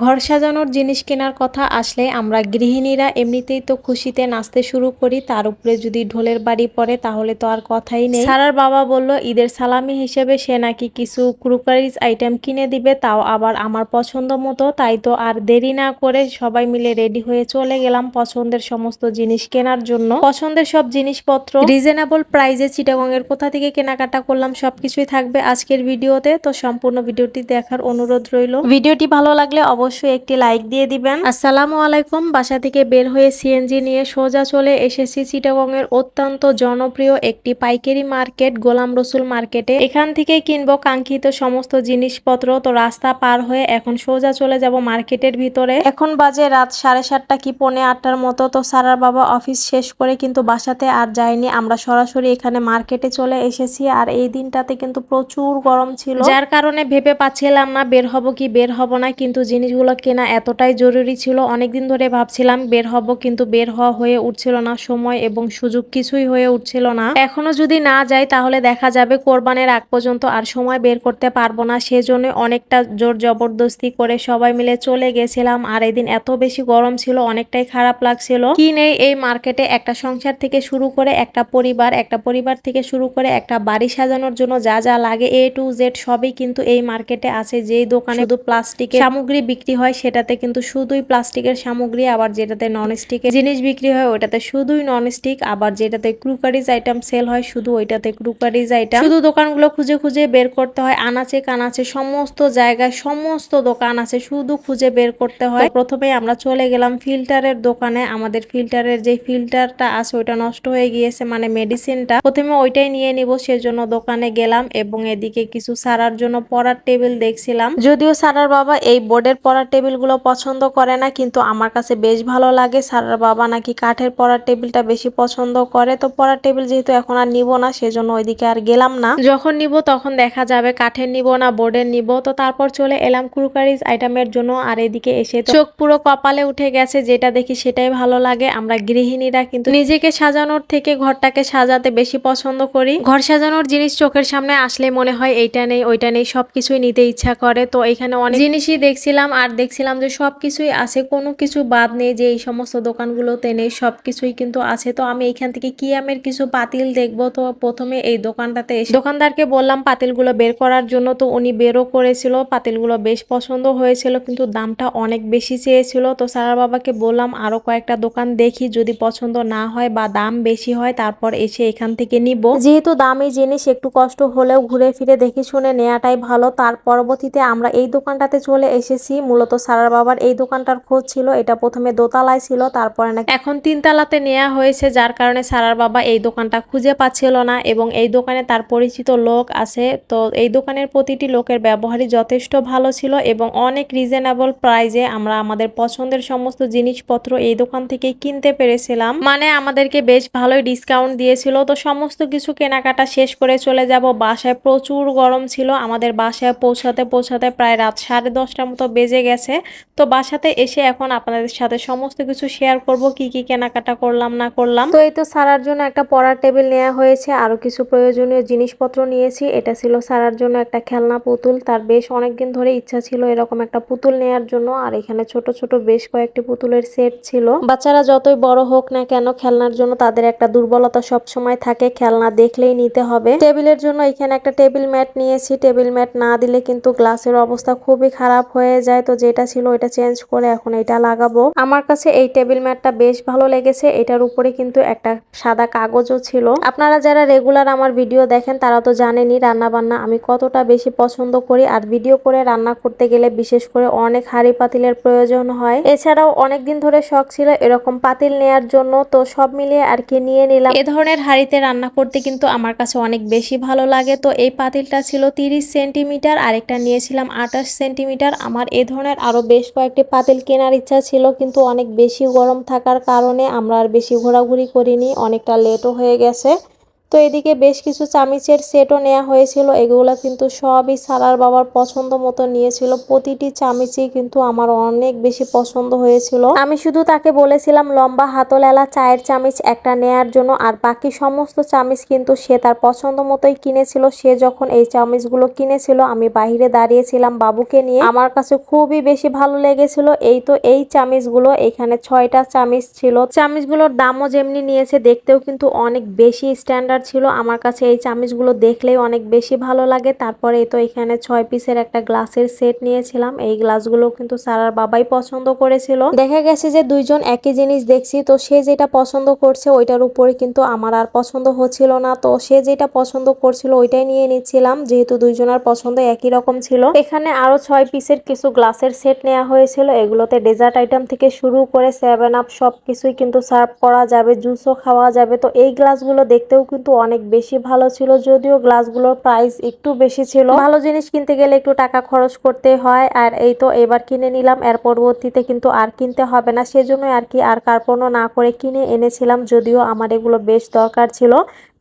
ঘর সাজানোর জিনিস কেনার কথা আসলে আমরা গৃহিণীরা এমনিতেই তো খুশিতে নাচতে শুরু করি, তার উপরে যদি ঢোলের বাড়ি পড়ে তাহলে তো আর কথাই নেই। সারার বাবা বলল, ঈদের সালামি হিসেবে সে নাকি কিছু ক্রুকারিজ আইটেম কিনে দিবে, তাও আবার আমার পছন্দ মতো, তাই তো আর দেরি না করে সবাই মিলে রেডি হয়ে চলে গেলাম পছন্দের সমস্ত জিনিস কেনার জন্য। পছন্দের সব জিনিসপত্র, রিজনেবল প্রাইজে চিটাগংয়ের কোথা থেকে কেনাকাটা করলাম সবকিছুই থাকবে আজকের ভিডিওতে, তো সম্পূর্ণ ভিডিওটি দেখার অনুরোধ রইল। ভিডিওটি ভালো লাগলে অবশ্যই একটি লাইক দিয়ে দিবেন। আসসালামু আলাইকুম। বাসা থেকে বের হয়ে সিএনজি নিয়ে সোজা চলে এসেছি চিটাগংয়ের অত্যন্ত জনপ্রিয় একটি পাইকারি মার্কেট, গোলাম রসুল মার্কেটে। এখান থেকে কিনবো কাঙ্ক্ষিত সমস্ত জিনিসপত্র। তো রাস্তা পার হয়ে এখন সোজা চলে যাব মার্কেটের ভিতরে। এখন বাজে রাত সাড়ে সাতটা কি পৌনে আটটার মতো। তো সারার বাবা অফিস শেষ করে কিন্তু বাসাতে আর যায়নি। আমরা সরাসরি এখানে মার্কেটে চলে এসেছি। আর এই দিনটাতে কিন্তু প্রচুর গরম ছিল। যার কারণে ভেবে পাচ্ছিলাম না, বের হব কি, বের হব না। কিন্তু জিনিসগুলো কেনা এতটাই জরুরি ছিল। অনেকদিন ধরে ভাবছিলাম বের হব কিন্তু বের হওয়া হয়ে উঠছিল না। সময় এবং সুযোগ কিছুই হয়ে উঠছিল না। এখনও যদি না যাই তাহলে দেখা যাবে কোরবানের আগ পর্যন্ত আর সময় বের করতে পারব না। সেজন্য অনেকটা জোর জবরদস্তি করে সবাই মিলে চলে গেছিলাম। আর এদিন এত বেশি গরম ছিল অনেকটাই খারাপ লাগছিল। কি নেই এই মার্কেটে একটা সংসার থেকে শুরু করে একটা পরিবার একটা পরিবার থেকে শুরু করে একটা বাড়ি সাজানোর জন্য যা যা লাগে এ টু জেড সবই কিন্তু এই মার্কেটে আছে। যেই দোকানে শুধু প্লাস্টিকের সামগ্রী বিক্রি হয় সেটাতে কিন্তু শুধুই প্লাস্টিকের সামগ্রী, আবার যেটাতে নন স্টিকের জিনিস বিক্রি হয় ওটাতে শুধুই নন স্টিক আবার যেটাতে ক্রুকারিজ আইটেম সেল হয় শুধু ওইটাতে ক্রুকারিজ আইটেম শুধু দোকানগুলো খুঁজে খুঁজে বের করতে হয়, আনাচে কানাচে সমস্ত জায়গায় সমস্ত দোকান আছে, শুধু খুঁজে বের করতে হয়। প্রথমে আমরা চলে গেলাম ফিল্টারের দোকানে, আমাদের ফিল্টারের যে ফিল্টারটা আছে ওইটা নষ্ট হয়ে গিয়েছে মানে মেডিসিনটা প্রথমে ওইটাই নিয়ে নিব, সেজন্য দোকানে গেলাম এবং এদিকে কিছু সারার জন্য পড়ার টেবিল দেখছিলাম। যদিও সারার বাবা এই বোর্ডের পড়ার টেবিলগুলো পছন্দ করে না, কিন্তু আমার কাছে বেশ ভালো লাগে। সারার বাবা নাকি কাঠের পড়ার টেবিলটা বেশি পছন্দ করে। তো পড়ার টেবিল যেহেতু এখন আর নিব না, সেজন্য ওইদিকে আর গেলাম না। যখন নিব তখন দেখা যাবে কাঠের নিব না, বোর্ডের নিব। তো তারপর চলে এলাম ক্রুকারিজ আইটেমের জন্য, আর এদিকে এসে চোখ পুরো কপালে উঠে গেছে, যেটা দেখি সেটাই ভালো লাগে। আমরা গৃহিণীরা কিন্তু নিজেকে সাজানোর থেকে ঘরটাকে সাজাতে বেশি পছন্দ করি। ঘর সাজানোর জিনিস চোখের সামনে আসলে মনে হয় এইটা নেই, ওইটা নেই, সবকিছুই নিতে ইচ্ছা করে। তো এখানে অনেক জিনিসই দেখছিলাম আর দেখছিলাম যে সব কিছুই আছে, কোনো কিছু বাদ নেই যে এই সমস্ত দোকানগুলোতে নেই সব কিছুই কিন্তু আছে। তো আমি এখান থেকে কিয়ামের কিছু পাতিল দেখব? তো প্রথমে এই দোকানটাতে এসে দোকানদারকে বললাম পাতিলগুলো বের করার জন্য। তো উনি বেরও করেছিল, পাতিলগুলো বেশ পছন্দ হয়েছিল, কিন্তু দামটা অনেক বেশি চেয়েছিল। তো সারা বাবাকে বললাম আরও কয়েকটা দোকান দেখি, যদি পছন্দ না হয় বা দাম বেশি হয়, তারপর এসে এখান থেকে নিব। যেহেতু দামি জিনিস, একটু কষ্ট হলেও ঘুরে ফিরে দেখে শুনে নেওয়াটাই ভালো। তার পরবর্তীতে আমরা এই দোকানটাতে চলে এসেছি। মূলত সারার বাবার এই দোকানটার খোঁজ ছিল। এটা প্রথমে দোতলায় ছিল, তারপরে নাকি এখন তিনতলাতে নেওয়া হয়েছে, যার কারণে সারার বাবা এই দোকানটা খুঁজে পাচ্ছিল না এবং এই দোকানে তার পরিচিত লোক আছে। তো এই দোকানের প্রতিটি লোকের ব্যবহারই যথেষ্ট ভালো ছিল এবং অনেক রিজনেবল প্রাইজে আমরা আমাদের পছন্দের সমস্ত জিনিসপত্র এই দোকান থেকে কিনতে পেরেছিলাম। মানে আমাদেরকে বেশ ভালোই ডিসকাউন্ট দিয়েছিল। তো সমস্ত কিছু কেনাকাটা শেষ করে চলে যাব। বাসায় প্রচুর গরম ছিল। আমাদের বাসায় পৌঁছাতে পৌঁছাতে প্রায় রাত সাড়ে দশটার মতো বেজে গেছে। তো বাসাতে এসে এখন আপনাদের সাথে সমস্ত কিছু শেয়ার করব, কি কি কেনাকাটা করলাম, না করলাম। তো এই তো সারার জন্য একটা পড়ার টেবিল নেওয়া হয়েছে আরও কিছু প্রয়োজনীয় জিনিসপত্র নিয়েছি। এটা ছিল সারার জন্য একটা খেলনা পুতুল, তার বেশ অনেকদিন ধরে ইচ্ছা ছিল এরকম একটা পুতুল নেয়ার জন্য, আর এখানে ছোট ছোট বেশ কয়েকটি পুতুলের সেট ছিল। বাচ্চারা যতই বড় হোক না কেন, খেলনার জন্য তাদের একটা দুর্বলতা সব সময় থাকে, খেলনা দেখলেই নিতে হবে। টেবিলের জন্য এখানে একটা টেবিল ম্যাট নিয়েছি। টেবিল ম্যাট না দিলে কিন্তু গ্লাসের অবস্থা খুবই খারাপ হয়ে যায়। তো যেটা ছিল ওইটা চেঞ্জ করে এখন এটা লাগাবো। আমার কাছে এই টেবিল ম্যাটটা বেশ ভালো লেগেছে। এটার উপরে কিন্তু একটা সাদা কাগজও ছিল। আপনারা যারা রেগুলার আমার ভিডিও দেখেন, তারা তো জানেনই রান্না বান্না আমি কতটা বেশি পছন্দ করি। আর ভিডিও করে রান্না করতে গেলে বিশেষ করে অনেক হাড়ি পাতিলের প্রয়োজন হয়। এছাড়াও অনেকদিন ধরে শখ ছিল এরকম পাতিল নেয়ার জন্য। তো সব মিলিয়ে আর কি নিয়ে নিলাম। এ ধরনের হাড়িতে রান্না করতে কিন্তু আমার কাছে অনেক বেশি ভালো লাগে। তো এই পাতিলটা ছিল তিরিশ সেন্টিমিটার আরেকটা নিয়েছিলাম আঠাশ সেন্টিমিটার আমার এ ধরনের আরও বেশ কয়েকটি পাতিল কেনার ইচ্ছা ছিল, কিন্তু অনেক বেশি গরম থাকার কারণে আমরা আর বেশি ঘোরাঘুরি করিনি, অনেকটা লেটও হয়ে গেছে। তো এদিকে বেশ কিছু চামিচের সেটও নেওয়া হয়েছিল। এগুলো কিন্তু সবই সারার বাবার পছন্দ মতো নিয়েছিল। প্রতিটি চামিচই কিন্তু আমার অনেক বেশি পছন্দ হয়েছিল। আমি শুধু তাকে বলেছিলাম, লম্বা হাতলেলা চায়ের চামিচ একটা নেয়ার জন্য। আর বাকি সমস্ত চামিচ কিন্তু সে তার পছন্দ মতোই কিনেছিল। সে যখন এই চামিচগুলো কিনেছিল, আমি বাহিরে দাঁড়িয়েছিলাম বাবুকে নিয়ে। আমার কাছে খুবই বেশি ভালো লেগেছিল। এই তো এই চামিচগুলো, এখানে ছয়টা চামিচ ছিল। চামিচগুলোর দামও যেমনি নিয়েছে, দেখতেও কিন্তু অনেক বেশি স্ট্যান্ডার্ড ছিল। আমার কাছে এই চামিচগুলো দেখলেই অনেক বেশি ভালো লাগে। তারপরে তো এখানে ছয় পিসের একটা গ্লাসের সেট নিয়েছিলাম। এই গ্লাসগুলো কিন্তু সারার বাবাই পছন্দ করেছিল। দেখা গেছে যে দুইজন একই জিনিস দেখছি, তো সে যেটা পছন্দ করছে ওইটার উপরে কিন্তু আমার আর পছন্দ হচ্ছিল না। তো সে যেটা পছন্দ করছিল ওইটাই নিয়ে নিচ্ছিলাম, যেহেতু দুইজনের পছন্দ একই রকম ছিল। এখানে আরও ছয় পিসের কিছু গ্লাসের সেট নেওয়া হয়েছিল। এগুলোতে ডেজার্ট আইটেম থেকে শুরু করে সেভেন আপ সব কিছুই কিন্তু সার্ভ করা যাবে, জুসও খাওয়া যাবে। তো এই গ্লাসগুলো দেখতেও কিন্তু অনেক বেশি ভালো ছিল, যদিও গ্লাসগুলোর প্রাইস একটু বেশি ছিল। ভালো জিনিস কিনতে গেলে একটু টাকা খরচ করতে হয়, আর এই তো এবার কিনে নিলাম, এর পরবর্তীতে কিন্তু আর কিনতে হবে না। সেজন্য আর কি আর কার্পণও না করে কিনে এনেছিলাম, যদিও আমার এগুলো বেশ দরকার ছিল।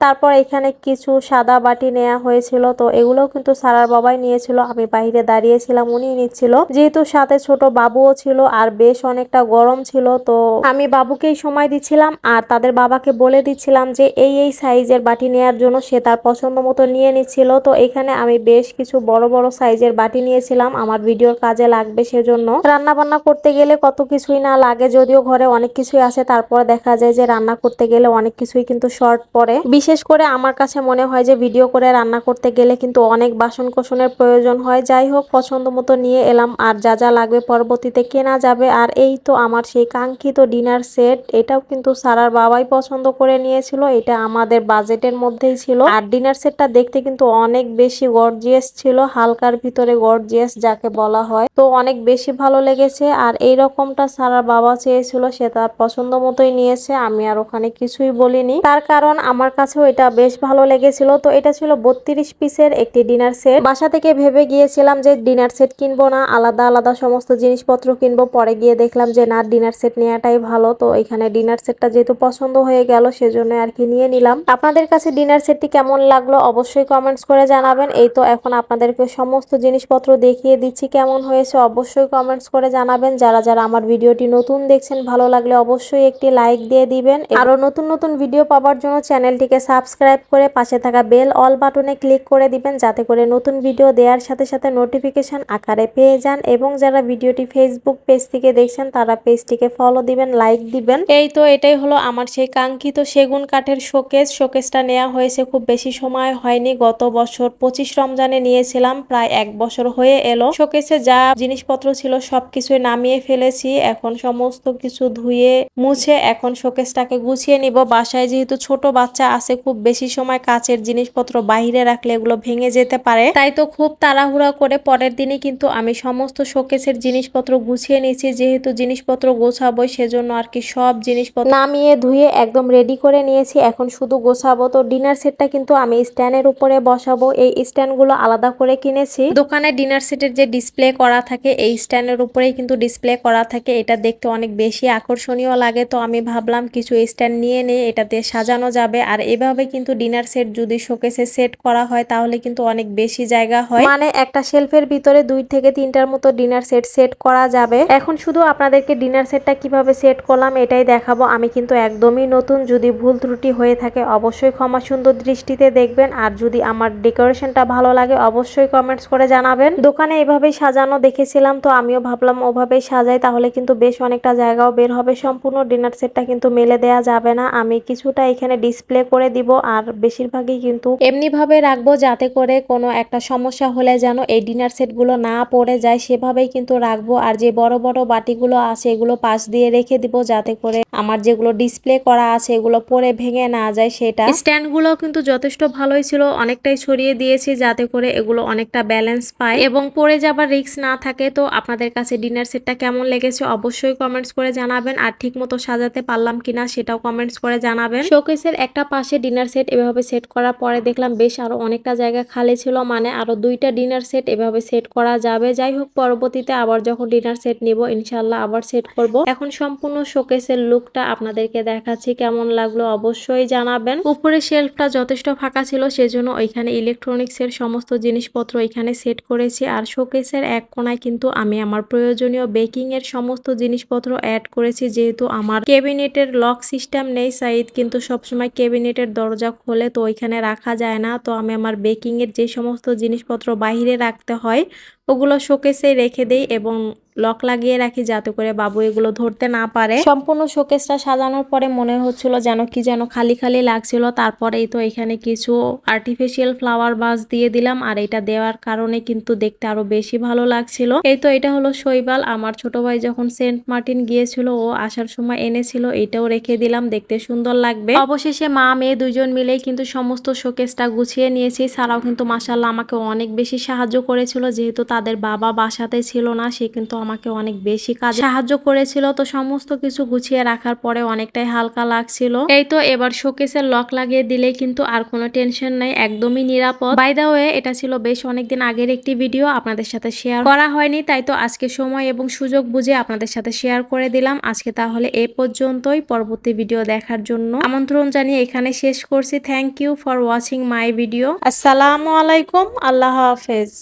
তারপর এখানে কিছু সাদা বাটি নেওয়া হয়েছিল। তো এগুলোও কিন্তু সারার বাবাই নিয়েছিল। আমি বাইরে দাঁড়িয়েছিলাম উনি নিচ্ছিল। যেহেতু সাথে ছোট বাবুও ছিল আর বেশ অনেকটা গরম ছিল, তো আমি বাবুকেই সময় দিচ্ছিলাম আর তাদের বাবাকে বলে দিচ্ছিলাম যে এই এই সাইজের বাটি নেওয়ার জন্য সে তার পছন্দ মতো নিয়ে নিচ্ছিল। তো এখানে আমি বেশ কিছু বড় বড় সাইজের বাটি নিয়েছিলাম। আমার ভিডিওর কাজে লাগবে সেজন্য। রান্না বান্না করতে গেলে কত কিছুই না লাগে, যদিও ঘরে অনেক কিছুই আছে তারপর দেখা যায় যে রান্না করতে গেলে অনেক কিছুই কিন্তু শর্ট পড়ে। বিশেষ করে আমার কাছে মনে হয় যে ভিডিও করে রান্না করতে গেলে কিন্তু অনেক বাসন কোসনের প্রয়োজন হয়। যাই হোক পছন্দ মতো নিয়ে এলাম। আর যা যা লাগবে পরবর্তীতে কেনা যাবে। আর এই তো আমার সেই কাঙ্ক্ষিত ডিনার সেট। এটাও কিন্তু সারার বাবাই পছন্দ করে নিয়েছিল। এটা আমাদের বাজেটের মধ্যেই ছিল। আর ডিনার সেটটা দেখতে কিন্তু অনেক বেশি গর্জিয়াস ছিল। হালকার ভিতরে গর্জিয়াস যাকে বলা হয়। তো অনেক বেশি ভালো লেগেছে। আর এই রকমটা সারার বাবা চেয়েছিল। সে তার পছন্দ মতোই নিয়েছে। আমি আর ওখানে কিছুই বলিনি। তার কারণ আমার কাছেও এটা বেশ ভালো লেগেছিল। তো এটা ছিল বত্রিশ পিসের একটি ডিনার সেট বাসা থেকে ভেবে গিয়েছিলাম যে ডিনার সেট কিনবো না, আলাদা আলাদা সমস্ত জিনিসপত্র কিনবো। পরে গিয়ে দেখলাম যে না ডিনার সেট নেওয়াটাই ভালো। তো এখানে ডিনার সেটটা যেহেতু পছন্দ হয়ে গেল, সেজন্য আর কি নিয়ে নিলাম। আপনাদের কাছে ডিনার সেটটি কেমন লাগল অবশ্যই কমেন্টস করে জানাবেন। এই তো এখন আপনাদেরকে সমস্ত জিনিসপত্র দেখিয়ে দিচ্ছি, কেমন হয়েছে অবশ্যই কমেন্টস করে জানাবেন। যারা যারা আমার ভিডিওটি নতুন দেখছেন, ভালো লাগলে অবশ্যই একটি লাইক দিয়ে দিবেন। আরও নতুন নতুন ভিডিও পাওয়ার জন্য চ্যানেলটিকে সাবস্ক্রাইব করে পাশে থাকা বেল অল বাটনে ক্লিক করে দিবেন, যাতে করে নতুন ভিডিও দেওয়ার সাথে সাথে নোটিফিকেশন আকারে পেয়ে যান। এবং যারা ভিডিওটি ফেসবুক পেজ থেকে দেখছেন, তারা পেজটিকে ফলো দিবেন লাইক দিবেন। এই তো এটাই হলো আমার সেই কাঙ্ক্ষিত সেগুন কাঠের শোকেস শোকেসটা নেওয়া হয়েছে খুব বেশি সময় হয়নি, গত বছর পঁচিশ রমজানে নিয়েছিলাম, প্রায় এক বছর হয়ে এলো। শোকেসে যা জিনিসপত্র ছিল সবকিছুই নামিয়ে ফেলেছি, এখন সমস্ত কিছু ধুয়ে মুছে এখন শোকেসটাকে গুছিয়ে নিব। বাসায় যেহেতু ছোট বাচ্চা আছে খুব বেশি সময় কাচের জিনিসপত্র বাইরে রাখলে এগুলো ভেঙে যেতে পারে। তাই তো খুব তাড়াহুড়া করে পরের দিনই কিন্তু আমি সমস্ত শোকেসের জিনিসপত্র গুছিয়ে নিয়েছি। যেহেতু জিনিসপত্র গোছাবো, সেজন্য আর কি সব জিনিসপত্র নামিয়ে ধুয়ে একদম রেডি করে নিয়েছি। এখন শুধু গোছাবো তো ডিনার সেটটা কিন্তু আমি স্ট্যান্ডের উপরে বসাবো। এই স্ট্যান্ডগুলো আলাদা করে কিনেছি। দোকানে ডিনার সেটের যে ডিসপ্লে করা থাকে, এই স্ট্যান্ডের উপরেই কিন্তু ডিসপ্লে করা থাকে। এটা দেখতে অনেক বেশি আকর্ষণীয় লাগে। তো আমি ভাবলাম কিছু স্ট্যান্ড নিয়ে নিয়ে এটাতে সাজানো যাবে। আর এভাবে কিন্তু ডিনার সেট যদি শোকেসে সেট করা হয়, তাহলে কিন্তু অনেক বেশি জায়গা হয়। মানে একটা শেলফের ভিতরে দুই থেকে তিনটার মতো ডিনার সেট সেট করা যাবে। এখন শুধু আপনাদেরকে ডিনার সেটটা কীভাবে সেট করলাম, এটাই দেখাবো। আমি কিন্তু একদমই নতুন। যদি ভুল ত্রুটি হয়ে থাকে, অবশ্যই ক্ষমা সুন্দর দৃষ্টিতে দেখবেন। আর যদি আমার ডেকোরেশনটা ভালো লাগে, অবশ্যই কমেন্টস করে জানাবেন। দোকানে এভাবেই সাজানো দেখেছিলাম, তো আমিও ভাবলাম ওভাবেই সাজাই, তাহলে কিন্তু বেশ অনেকটা জায়গাও বের হবে। সম্পূর্ণ ডিনার সেটটা কিন্তু মেলে দেয়া যাবে না। আমি কিছুটা এখানে ডিসপ্লে করে দিব আর বেশিরভাগই কিন্তু এমনি ভাবে রাখব যাতে করে কোনো একটা সমস্যা হলে যেন এই ডিনার সেটগুলো না পড়ে যায় সেভাবেই কিন্তু রাখব। আর যে বড় বড় বাটিগুলো আছে এগুলো পাশ দিয়ে রেখে দিব যাতে করে আমার যেগুলো ডিসপ্লে করা আছে এগুলো পরে ভেঙে না যায় সেটা। স্ট্যান্ডগুলো কিন্তু যথেষ্ট ভালোই ছিল অনেকটাই ছড়িয়ে দিয়েছি যাতে করে এগুলো অনেকটা ব্যালেন্স পায়। এবং পড়ে যাবার রিস্ক না থাকে তো আপনাদের কাছে ডিনার সেটটা কেমন লেগেছে অবশ্যই কমেন্টস করে জানাবেন। আর ঠিক মতো সাজাতে পারলাম কিনা সেটাও কমেন্টস করে জানাবেন। শোকেসের একটা পাশে ডিনার সেট এভাবে সেট করার পরে দেখলাম বেশ আরও অনেকটা জায়গা খালি ছিল মানে আরও দুইটা ডিনার সেট এভাবে সেট করা যাবে। যাই হোক, পরবর্তীতে আবার যখন ডিনার সেট নিব ইনশাল্লাহ আবার সেট করব। এখন সম্পূর্ণ শোকেসের লুকটা আপনাদেরকে দেখাচ্ছি, কেমন লাগল অবশ্যই জানাবেন। উপরে শেলফটা যথেষ্ট ফাঁকা ছিল, সেজন্য ওইখানে ইলেকট্রনিক্সের সমস্ত জিনিসপত্র এখানে সেট করেছি। আর শোকেসের এক কোনায় কিন্তু আমি আমার প্রয়োজনীয় বেকিং এর সমস্ত জিনিসপত্র অ্যাড করেছি, যেহেতু আমার কেবিনেটের লক সিস্টেম নেই, সাইদ কিন্তু সবসময় কেবিনেটের দরজা খোলে তো ওইখানে রাখা যায় না। তো আমি আমার বেকিংয়ের যে সমস্ত জিনিসপত্র বাইরে রাখতে হয়, ওগুলো শোকেসে রেখে দেই এবং লক লাগিয়ে রাখি যাতে করে বাবু এগুলো ধরতে না পারে। সম্পূর্ণ শোকেসটা সাজানোর পরে মনে হচ্ছিল যেন কি যেন খালি খালি লাগছিল। তারপরেই তো এখানে কিছু আর্টিফিশিয়াল ফ্লাওয়ার বাস দিয়ে দিলাম আর এটা দেওয়ার কারণে কিন্তু দেখতে আরও বেশি ভালো লাগছিল। এই তো এটা হলো শৈবাল। আমার ছোট ভাই যখন সেন্ট মার্টিন গিয়েছিল, ও আসার সময় এনেছিল, এটাও রেখে দিলাম। দেখতে সুন্দর লাগবে। অবশেষে মা, মেয়ে দুজন মিলেই কিন্তু সমস্ত শোকেসটা গুছিয়ে নিয়েছি। সারাও কিন্তু মাসাল্লাহ আমাকে অনেক বেশি সাহায্য করেছিল। যেহেতু তাদের বাবা বাসাতে ছিল না, সে কিন্তু আমাকে অনেক বেশি কাজ সাহায্য করেছিল। তো সমস্ত কিছু গুছিয়ে রাখার পরে অনেকটাই হালকা লাগছিল। এই তো এবার শোকেসের লক লাগিয়ে দিলে কিন্তু আর কোনো টেনশন নাই, একদমই নিরাপদ। বাই দা ওয়ে এটা ছিল বেশ অনেকদিন আগের একটি ভিডিও, আপনাদের সাথে শেয়ার করা হয়নি, তাই তো আজকে সময় এবং সুযোগ বুঝে আপনাদের সাথে শেয়ার করে দিলাম। আজকে তাহলে এ পর্যন্তই, পরবর্তী ভিডিও দেখার জন্য আমন্ত্রণ জানিয়ে এখানে শেষ করছি। Thank you for watching my video আসসালামু আলাইকুম, আল্লাহ হাফেজ।